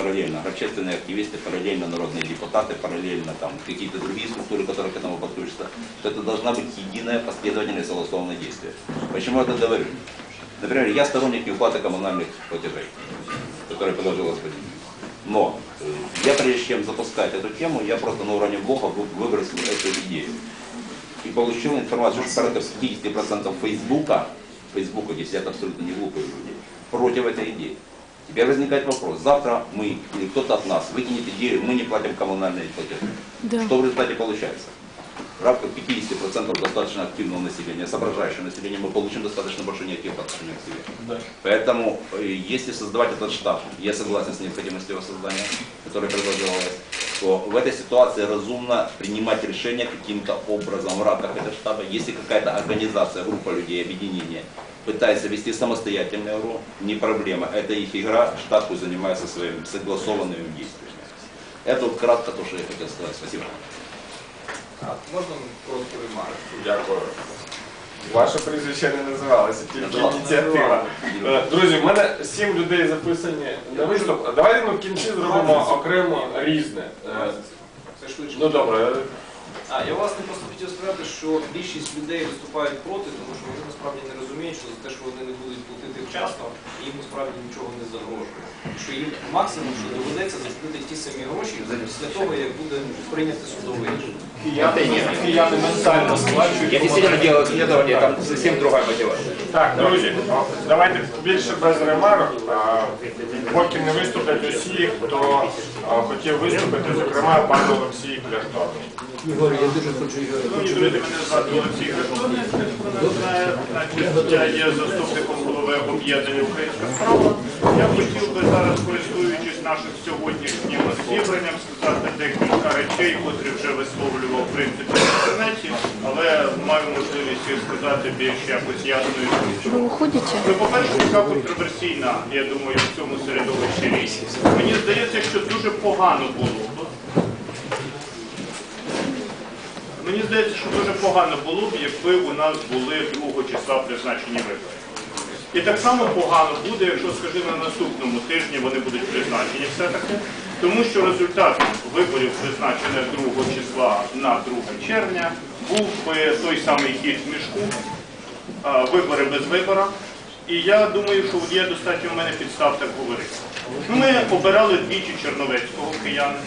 параллельно общественные активисты, параллельно народные депутаты, параллельно там какие-то другие структуры, которые к этому подключатся, то это должна быть единое, последовательное, согласованное действие. Почему я это говорю? Например, я сторонник неуплаты коммунальных платежей, которые предложил господин. Но э, я прежде чем запускать эту тему, я просто на уровне блога вы- выбросил эту идею. И получил информацию, что порядка 50% Фейсбука, Фейсбука, здесь сидят абсолютно не глупые люди, против этой идеи. Теперь возникает вопрос, завтра мы или кто-то от нас выкинет идею, мы не платим коммунальные платежи. Да. Что в результате получается? В рамках 50% достаточно активного населения, соображающего населения, мы получим достаточно большой негатив по отношению к себе. Поэтому, э, если создавать этот штаб, я согласен с необходимостью его создания, который предложила то в этой ситуации разумно принимать решения каким-то образом в рамках этого штаба. Если какая-то организация, группа людей, объединение пытается вести самостоятельную игру, не проблема. Это их игра, штаб пусть занимается своими согласованными действиями. Это вот кратко то, что я хотел сказать. Спасибо. А, Можна коротку ремарку? Дякую. Ваше прізвище не називалося, тільки Називалося. ініціатива. Е, Друзі, в мене сім людей записані на виступ. Давайте ну, в кінці зробимо окремо різне. Е, Це швидше. Ну добре, А, я власне просто хотів сказати, що більшість людей виступають проти, тому що вони насправді не розуміють, що за те, що вони не будуть платити вчасно, їм насправді нічого не загрожує. Що їм максимум, що доведеться заплатити ті самі гроші після того, як буде прийнято судове рішення. кияни ментально сплачують. Я действительно делаю исследование, там совсем другая мотивация. Так, друзі, давайте більше без ремарок. А, Поки не виступлять усі, хто а, хотів виступити, зокрема пан Олексій Кляшко. Ігор, я дуже хочу Ігор. Шановні друзі, мене звати Олексій значить, я є заступником голови об'єднання Українська справа. Я хотів би зараз, користуючись нашим сьогоднішнім зібранням, сказати декілька речей, котрі вже висловлював в принципі в інтернеті, але маю можливість їх сказати більш якось ясною. Уходите? Ну, по-перше, така контроверсійна, я думаю, в цьому середовищі річ. Мені здається, що дуже погано було б. Мені здається, що дуже погано було б, якби у нас були 2 числа призначені вибори. І так само погано буде, якщо, скажімо, на наступному тижні вони будуть призначені все-таки, тому що результатом виборів, призначених 2 числа на 2 червня, був би той самий хід в мішку, вибори без вибора. І я думаю, що є достатньо в мене підстав так говорити. Ми обирали двічі Черновецького кияни.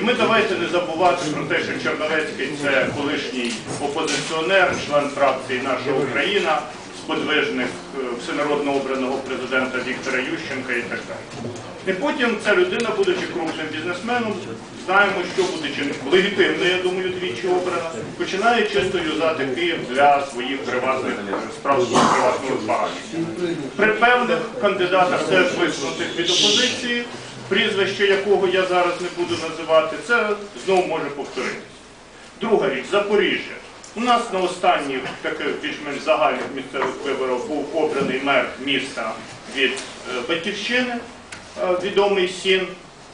І ми давайте не забувати про те, що Черновецький це колишній опозиціонер, член фракції Наша Україна, сподвижник е, всенародно обраного президента Віктора Ющенка і так далі. І потім ця людина, будучи крупним бізнесменом, знаємо, що будучи легітимно, я думаю, двічі обрана, починає чисто юзати Київ для своїх приватних справ свого приватного. При певних кандидатах теж висунутих від опозиції, прізвище якого я зараз не буду називати, це знову може повторитися. Друга річ Запоріжжя. У нас на останніх таких більш-менш загальних місцевих виборах був обраний мер міста від е, Батьківщини, е, відомий сін.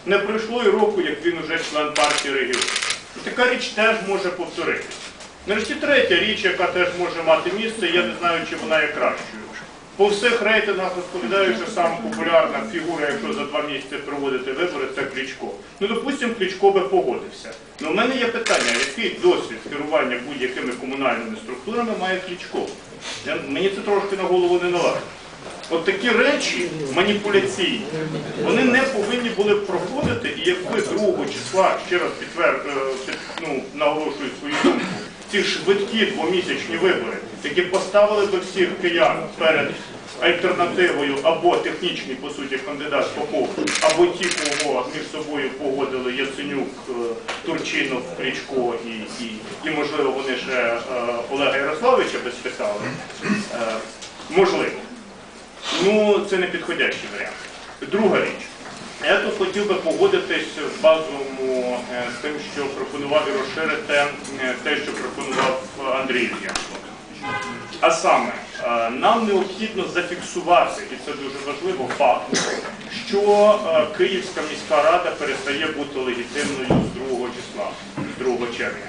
Не пройшло і року, як він уже член партії регіонів. Така річ теж може повторитися. Нарешті третя річ, яка теж може мати місце, я не знаю, чи вона є кращою. По всіх рейтингах розповідають, що саме популярна фігура, якщо за два місяці проводити вибори, це Кличко. Ну, допустимо, Кличко би погодився. Ну, у мене є питання, який досвід керування будь-якими комунальними структурами має Кличко? Я- Мені це трошки на голову не налазить. От такі речі маніпуляційні, вони не повинні були проходити, і якби 2 числа, ще раз підтвер, е, під- ну, наголошую свою думку, ці швидкі двомісячні вибори, які поставили би всіх киян перед альтернативою або технічний, по суті, кандидат Попов, або ті, кого між собою погодили Яценюк, е, Турчинов, Кличко і, і, і можливо, вони ще е, Олега Ярославовича би списали. Е, можливо. Ну, це не підходящий варіант. Друга річ. Я тут хотів би погодитись в базовому е, з тим, що пропонував і розширити е, те, що пропонував Андрій Ільянко. А саме, е, нам необхідно зафіксувати, і це дуже важливо, факт, що Київська міська рада перестає бути легітимною з 2 числа, з 2 червня.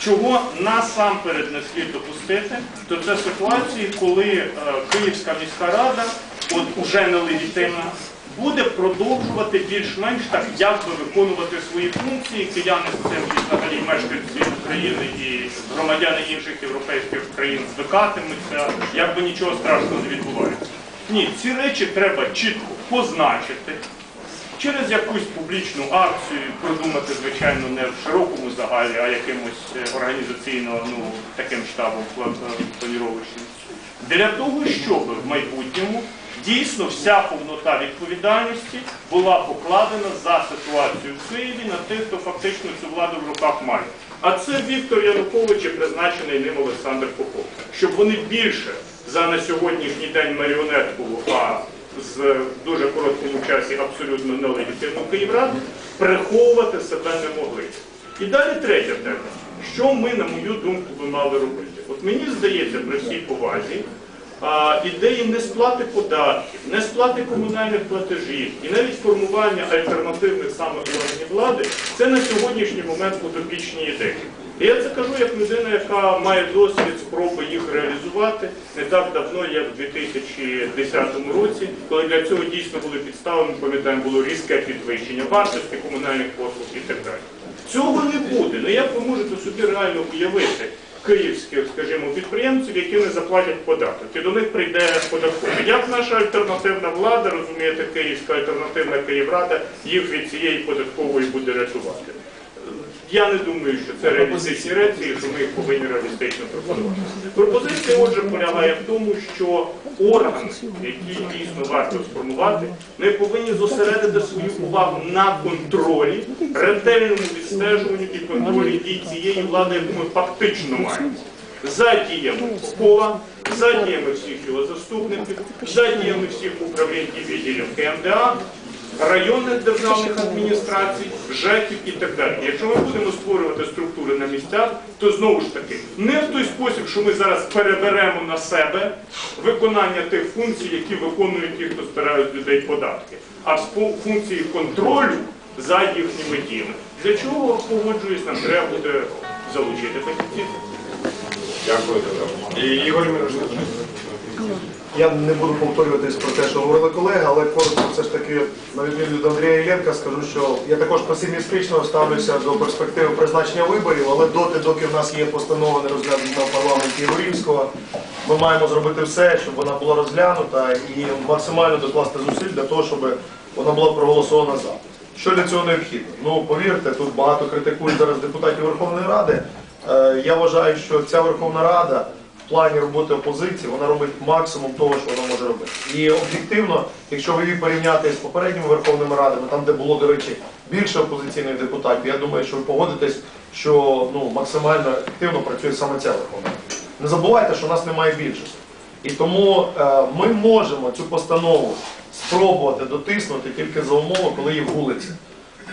Чого насамперед не слід допустити, то це ситуації, коли Київська міська рада, от уже нелегітимна, буде продовжувати більш-менш так якби виконувати свої функції. Кияни з цим і взагалі мешканці України і громадяни інших європейських країн звикатимуться, якби нічого страшного не відбувається. Ні, ці речі треба чітко позначити. Через якусь публічну акцію продумати, звичайно, не в широкому загалі, а якимось е, організаційно ну, таким штабом е. Для того, щоб в майбутньому дійсно вся повнота відповідальності була покладена за ситуацію в Києві на тих, хто фактично цю владу в руках має. А це Віктор Янукович і призначений ним Олександр Попов. Щоб вони більше за на сьогоднішній день маріонетку, а з дуже короткому часі абсолютно нелегітимну Київраду, приховувати себе не могли. І далі третя тема. Що ми, на мою думку, би мали робити? От мені здається, при всій повазі, ідеї не сплати податків, не сплати комунальних платежів і навіть формування альтернативних саме органів влади це на сьогоднішній момент утопічні ідеї. І я це кажу як людина, яка має досвід спроби їх реалізувати не так давно, як в 2010 році, коли для цього дійсно були підстави, ми пам'ятаємо, було різке підвищення вартості комунальних послуг і так далі. Цього не буде. Ну як ви можете собі реально уявити київських, скажімо, підприємців, які не заплатять податок, і до них прийде податковий. Як наша альтернативна влада, розумієте, київська альтернативна Київрада, їх від цієї податкової буде рятувати? Я не думаю, що це реалістичні речі, що ми їх повинні реалістично пропонувати. Пропозиція, отже, полягає в тому, що органи, які дійсно варто сформувати, ми повинні зосередити свою увагу на контролі, ретельному відстежуванні і контролі дій цієї влади, яку ми фактично маємо. За діями Попова, за діями всіх його заступників, за діями всіх управлінь і відділів КМДА, районних державних адміністрацій, ЖЕКів і так далі. Якщо ми будемо створювати структури на місцях, то знову ж таки не в той спосіб, що ми зараз переберемо на себе виконання тих функцій, які виконують ті, хто збирають людей податки, а функції контролю за їхніми діями. Для чого погоджуюсь, нам треба буде залучити фахівців. Дякую. Ігор Мирошник. Я не буду повторюватись про те, що говорили колеги, але коротко все ж таки, на відміну від Андрія Єленка, скажу, що я також песимістично ставлюся до перспективи призначення виборів, але доти, доки в нас є постанова не розглянута в парламенті Єгорівського, ми маємо зробити все, щоб вона була розглянута і максимально докласти зусиль для того, щоб вона була проголосована за. Що для цього необхідно? Ну, повірте, тут багато критикують зараз депутатів Верховної Ради. Е, Я вважаю, що ця Верховна Рада плані роботи опозиції вона робить максимум того, що вона може робити. І об'єктивно, якщо ви її порівняти з попередніми Верховними Радами, там де було, до речі, більше опозиційних депутатів, я думаю, що ви погодитесь, що ну, максимально ефективно працює саме ця Верховна Рада. Не забувайте, що нас немає більшості. І тому е, ми можемо цю постанову спробувати дотиснути тільки за умови, коли є вулиця.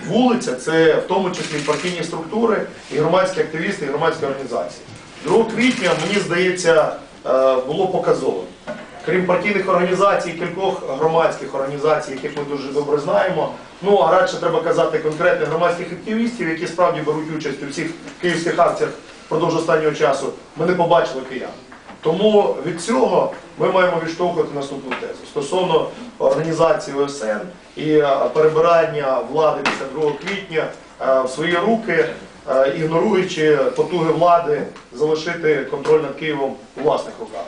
Вулиця це в тому числі партійні структури, і громадські активісти, і громадські організації. 2 квітня, мені здається, е, було показово. Крім партійних організацій, кількох громадських організацій, яких ми дуже добре знаємо. Ну а радше треба казати конкретних громадських активістів, які справді беруть участь у всіх київських акціях впродовж останнього часу. Ми не побачили киян. Тому від цього ми маємо відштовхувати наступну тезу стосовно організації ОСН і е, перебирання влади після 2 квітня е, в свої руки, ігноруючи потуги влади залишити контроль над Києвом у власних руках.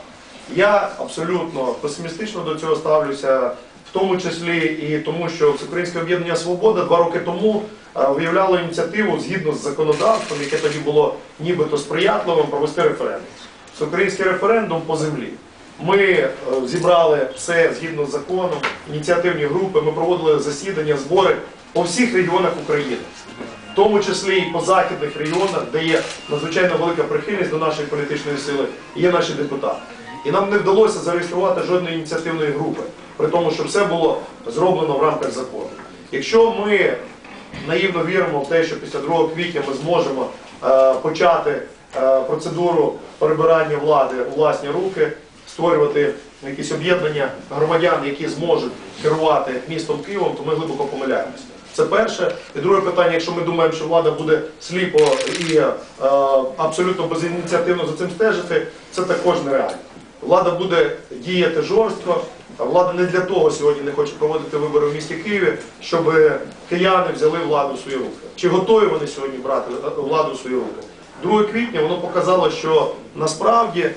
Я абсолютно песимістично до цього ставлюся, в тому числі і тому, що Всеукраїнське об'єднання Свобода два роки тому е, виявляло ініціативу згідно з законодавством, яке тоді було нібито сприятливим, провести референдум. Всеукраїнський референдум по землі. Ми е, зібрали все згідно з законом, ініціативні групи, ми проводили засідання, збори по всіх регіонах України, в тому числі і по західних регіонах, де є надзвичайно велика прихильність до нашої політичної сили, є наші депутати. І нам не вдалося зареєструвати жодної ініціативної групи, при тому, що все було зроблено в рамках закону. Якщо ми наївно віримо в те, що після 2 квітня ми зможемо е, почати е, процедуру перебирання влади у власні руки, створювати якісь об'єднання громадян, які зможуть керувати містом Києвом, то ми глибоко помиляємося. Це перше. І друге питання, якщо ми думаємо, що влада буде сліпо і е, абсолютно безініціативно за цим стежити, це також нереально. Влада буде діяти жорстко, влада не для того сьогодні не хоче проводити вибори в місті Києві, щоб кияни взяли владу в свої руки. Чи готові вони сьогодні брати е, владу в свої руки? 2 квітня воно показало, що насправді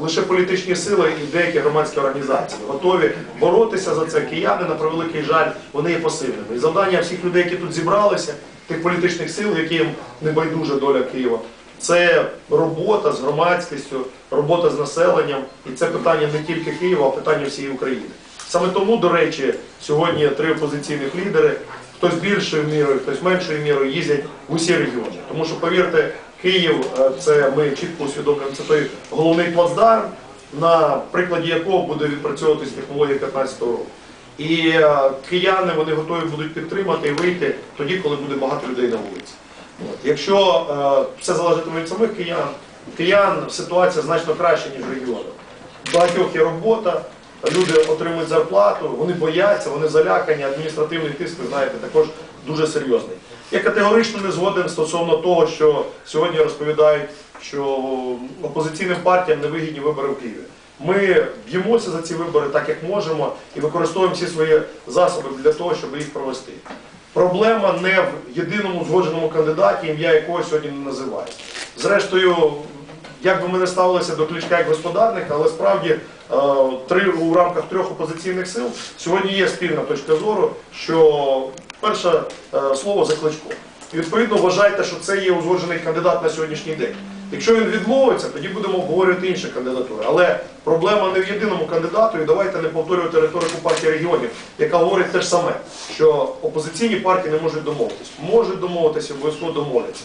лише політичні сили і деякі громадські організації готові боротися за це. Кияни, на превеликий жаль, вони є пасивними. І завдання всіх людей, які тут зібралися, тих політичних сил, яким не байдужа доля Києва, це робота з громадськістю, робота з населенням, і це питання не тільки Києва, а питання всієї України. Саме тому, до речі, сьогодні три опозиційних лідери, хтось більшою мірою, хтось меншою мірою їздять в усі регіони. Тому що, повірте, Київ е, це ми чітко усвідомлюємо, це той головний плацдарм, на прикладі якого буде відпрацьовуватись технологія 15 року. І е, кияни вони готові будуть підтримати і вийти тоді, коли буде багато людей на вулиці. Якщо е, все залежатиме від самих киян, киян ситуація значно краща, ніж в регіонах. Багатьох є робота, люди отримують зарплату, вони бояться, вони залякані, адміністративний тиск, ви знаєте, також дуже серйозний. Я категорично не згоден стосовно того, що сьогодні розповідають, що опозиційним партіям невигідні вибори в Києві. Ми б'ємося за ці вибори так, як можемо, і використовуємо всі свої засоби для того, щоб їх провести. Проблема не в єдиному узгодженому кандидаті, ім'я якого сьогодні не називають. Зрештою, як би ми не ставилися до Кличка як господарника, але справді е, три у рамках трьох опозиційних сил сьогодні є спільна точка зору, що перше е, слово за Кличко. І відповідно вважайте, що це є узгоджений кандидат на сьогоднішній день. Якщо він відмовиться, тоді будемо обговорювати інші кандидатури. Але проблема не в єдиному кандидату, і давайте не повторювати риторику партії регіонів, яка говорить те ж саме, що опозиційні партії не можуть домовитися. Можуть домовитися, обов'язково домовляться.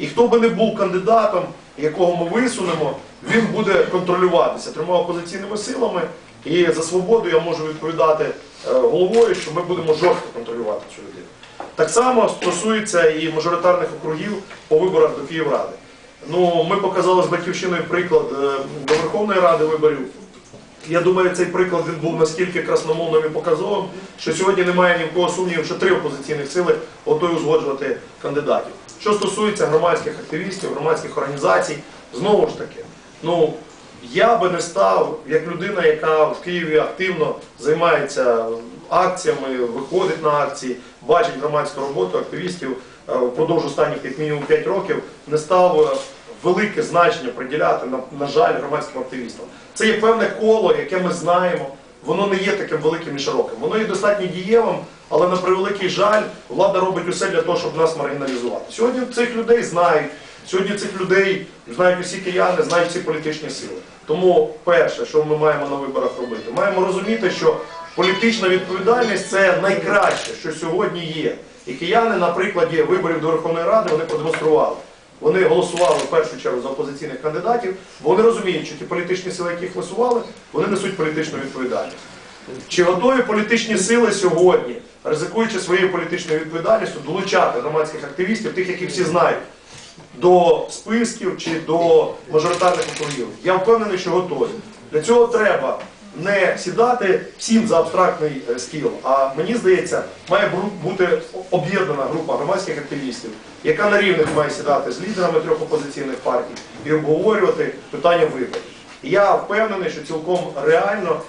І хто би не був кандидатом, якого ми висунемо, він буде контролюватися трьома опозиційними силами. І за свободу я можу відповідати е, головою, що ми будемо жорстко контролювати цю людину. Так само стосується і мажоритарних округів по виборах до Київради. Ну, ми показали з батьківщиною приклад е, до Верховної Ради виборів. Я думаю, цей приклад він був наскільки красномовним і показовим, що сьогодні немає ні в кого сумнівів, що три опозиційних сили готові узгоджувати кандидатів. Що стосується громадських активістів, громадських організацій, знову ж таки, ну я би не став як людина, яка в Києві активно займається акціями, виходить на акції, бачить громадську роботу активістів е, впродовж останніх як мінімум 5 років, не став е, велике значення приділяти, на, на жаль, громадським активістам. Це є певне коло, яке ми знаємо. Воно не є таким великим і широким. Воно є достатньо дієвим, але на превеликий жаль, влада робить усе для того, щоб нас маргіналізувати. Сьогодні цих людей знають. Сьогодні цих людей знають усі кияни, знають всі політичні сили. Тому перше, що ми маємо на виборах робити, маємо розуміти, що політична відповідальність це найкраще, що сьогодні є. І кияни на прикладі виборів до Верховної Ради вони продемонстрували. Вони голосували в першу чергу за опозиційних кандидатів, бо вони розуміють, що ті політичні сили, які їх висували, вони несуть політичну відповідальність. Чи готові політичні сили сьогодні, ризикуючи своєю політичною відповідальністю, долучати громадських активістів, тих, які всі знають, до списків чи до мажоритарних округів? Я впевнений, що готові. Для цього треба не сідати всім за абстрактний е, стіл, а мені здається, має бути об'єднана група громадських активістів, яка на рівних має сідати з лідерами трьох опозиційних партій і обговорювати питання виборів. Я впевнений, що цілком реально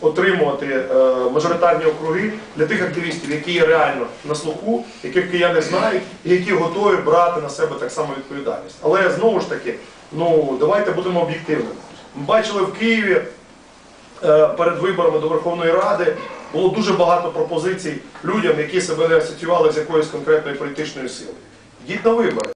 отримувати е, мажоритарні округи для тих активістів, які є реально на слуху, яких кияни знають, і які готові брати на себе так само відповідальність. Але знову ж таки, ну давайте будемо об'єктивними. Ми бачили в Києві е, перед виборами до Верховної Ради було дуже багато пропозицій людям, які себе не асоціювали з якоюсь конкретною політичною силою. Йдіть на вибори.